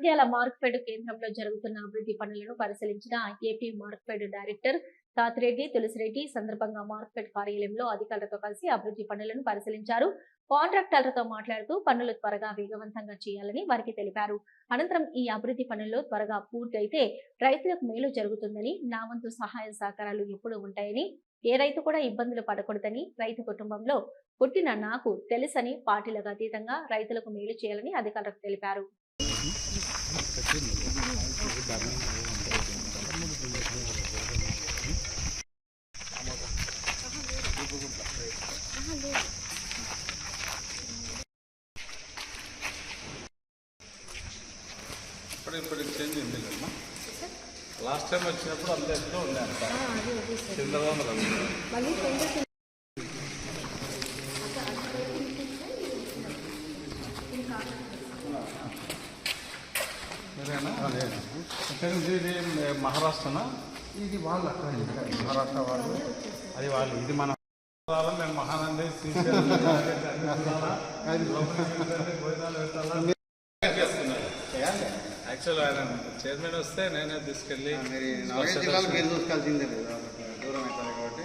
నంద్యాల మార్క్ఫెడ్ కేంద్రంలో జరుగుతున్న అభివృద్ధి పనులను పరిశీలించిన ఏపీ మార్క్ఫెడ్ డైరెక్టర్ తాతిరెడ్డి తులసిరెడ్డి సందర్భంగా మార్క్ఫెడ్ కార్యాలయంలో అధికారులతో కలిసి అభివృద్ధి పనులను పరిశీలించారు. కాంట్రాక్టర్లతో మాట్లాడుతూ పనులు త్వరగా వేగవంతంగా చేయాలని వారికి తెలిపారు. అనంతరం ఈ అభివృద్ధి పనుల్లో త్వరగా పూర్తయితే రైతులకు మేలు జరుగుతుందని నా వంతు సహాయ సహకారాలు ఎప్పుడూ ఉంటాయని ఏ రైతు కూడా ఇబ్బందులు పడకూడదని రైతు కుటుంబంలో పుట్టిన నాకు తెలుసని పార్టీలకు అతీతంగా రైతులకు మేలు చేయాలని అధికారులకు తెలిపారు. ఇప్పుడు ఇప్పుడు చేంజ్ కదమ్మా లాస్ట్ టైం వచ్చినప్పుడు అంత ఎత్తులో ఉండే అంత సరేనా? ఎక్కడి నుంచి ఇది మహారాష్ట్రనా? ఇది వాళ్ళు అక్కడ ఇక్కడ మహారాష్ట్ర వాళ్ళు. అది వాళ్ళు. ఇది మన మేము మహానంది యాక్చువల్ ఆయన చైర్మన్ వస్తే నేనే తీసుకెళ్ళి మీరు చూసుకోవాల్సిందే దూరం అవుతుంది కాబట్టి.